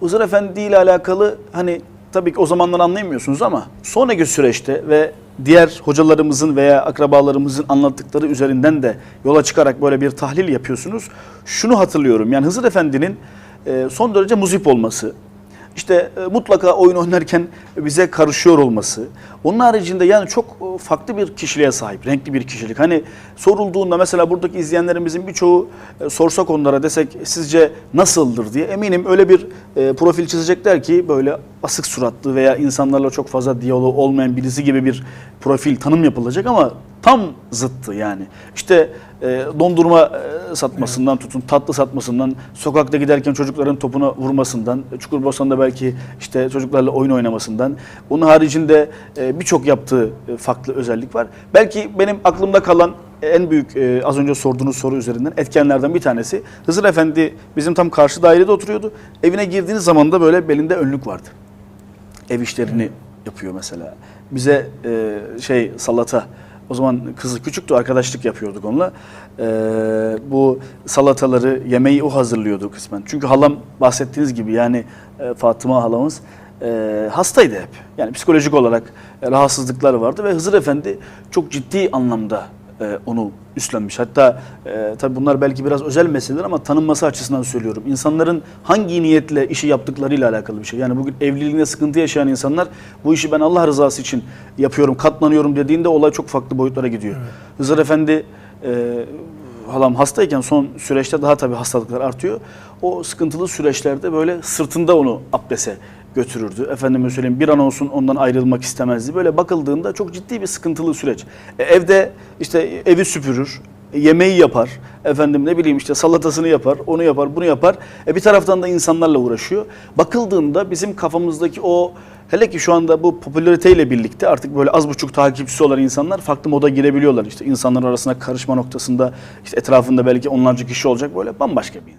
Hızır Efendi ile alakalı hani tabii ki o zamanlar anlayamıyorsunuz ama sonraki süreçte ve diğer hocalarımızın veya akrabalarımızın anlattıkları üzerinden de yola çıkarak böyle bir tahlil yapıyorsunuz. Şunu hatırlıyorum yani Hızır Efendi'nin son derece muzip olması, işte e, mutlaka oyun oynarken bize karışıyor olması. Onun haricinde yani çok e, farklı bir kişiliğe sahip, renkli bir kişilik. Hani sorulduğunda mesela buradaki izleyenlerimizin birçoğu e, sorsak onlara desek sizce nasıldır diye eminim öyle bir e, profil çizecekler ki böyle asık suratlı veya insanlarla çok fazla diyalog olmayan birisi gibi bir profil tanım yapılacak ama tam zıttı yani. İşte dondurma satmasından tutun tatlı satmasından, sokakta giderken çocukların topuna vurmasından, Çukurbostan'da belki işte çocuklarla oyun oynamasından. Onun haricinde e, birçok yaptığı e, farklı özellik var. Belki benim aklımda kalan en büyük e, az önce sorduğunuz soru üzerinden etkenlerden bir tanesi Hızır Efendi bizim tam karşı dairede oturuyordu. Evine girdiğiniz zaman da böyle belinde önlük vardı ev işlerini yapıyor mesela. Bize e, şey salata o zaman kızı küçüktü arkadaşlık yapıyorduk onunla. E, bu salataları yemeği o hazırlıyordu kısmen. Çünkü halam bahsettiğiniz gibi yani e, Fatıma halamız e, hastaydı hep. Yani psikolojik olarak e, rahatsızlıkları vardı ve Hızır Efendi çok ciddi anlamda e, onu üstlenmiş. Hatta e, tabii bunlar belki biraz özel meseleler ama tanınması açısından söylüyorum. İnsanların hangi niyetle işi yaptıklarıyla alakalı bir şey. Yani bugün evliliğinde sıkıntı yaşayan insanlar bu işi ben Allah rızası için yapıyorum, katlanıyorum dediğinde olay çok farklı boyutlara gidiyor. Hızır Efendi e, halam hastayken son süreçte daha tabii hastalıklar artıyor. O sıkıntılı süreçlerde böyle sırtında onu abdese götürürdü. Efendime söyleyeyim bir an olsun ondan ayrılmak istemezdi. Böyle bakıldığında çok ciddi bir sıkıntılı süreç. E, evde işte evi süpürür, yemeği yapar, efendim ne bileyim işte salatasını yapar, onu yapar, bunu yapar. E bir taraftan da insanlarla uğraşıyor. Bakıldığında bizim kafamızdaki o hele ki şu anda bu popülariteyle birlikte artık böyle az buçuk takipçisi olan insanlar farklı moda girebiliyorlar. İşte insanlar arasına karışma noktasında işte etrafında belki onlarca kişi olacak böyle bambaşka bir insan.